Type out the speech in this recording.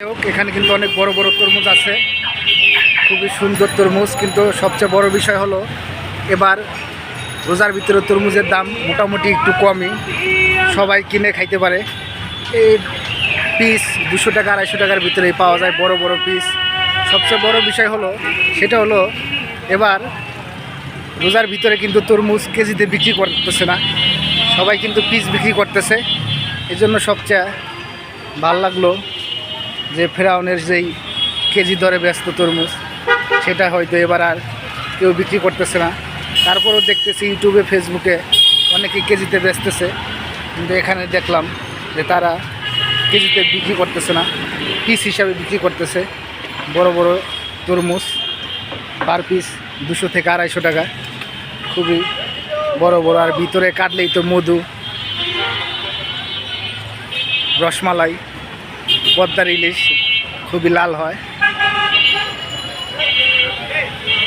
এখানে কিন্তু অনেক বড় বড় তরমুজ আছে। খুবই সুন্দর তরমুজ, কিন্তু সবচেয়ে বড় বিষয় হলো, এবার রোজার ভিতরে তরমুজের দাম মোটামুটি একটু কমই। সবাই কিনে খাইতে পারে। এই পিস দুশো টাকা, আড়াইশো টাকার ভিতরে পাওয়া যায় বড় বড় পিস সবচেয়ে বড় বিষয় হলো, সেটা হলো, এবার রোজার ভিতরে কিন্তু তরমুজ কেজিতে বিক্রি করতেছে না। সবাই কিন্তু পিস বিক্রি করতেছে। এই জন্য সবচেয়ে ভালো লাগল। যে ফেরাউনের যেই কেজি দরে ব্যস্ত তরমুজ, সেটা হয়তো এবার আর কেউ বিক্রি করতেছে না। তারপরেও দেখতেছি ইউটিউবে, ফেসবুকে অনেকে কেজিতে বেচতেছে। কিন্তু এখানে দেখলাম যে তারা কেজিতে বিক্রি করতেছে না, পিস হিসাবে বিক্রি করতেছে। বড় বড় তরমুজ পার পিস দুশো থেকে আড়াইশো টাকা। খুবই বড় বড়, আর ভিতরে কাটলেই তো মধু, রসমালাই পদ্মার ইলিশ খুবই লাল হয়।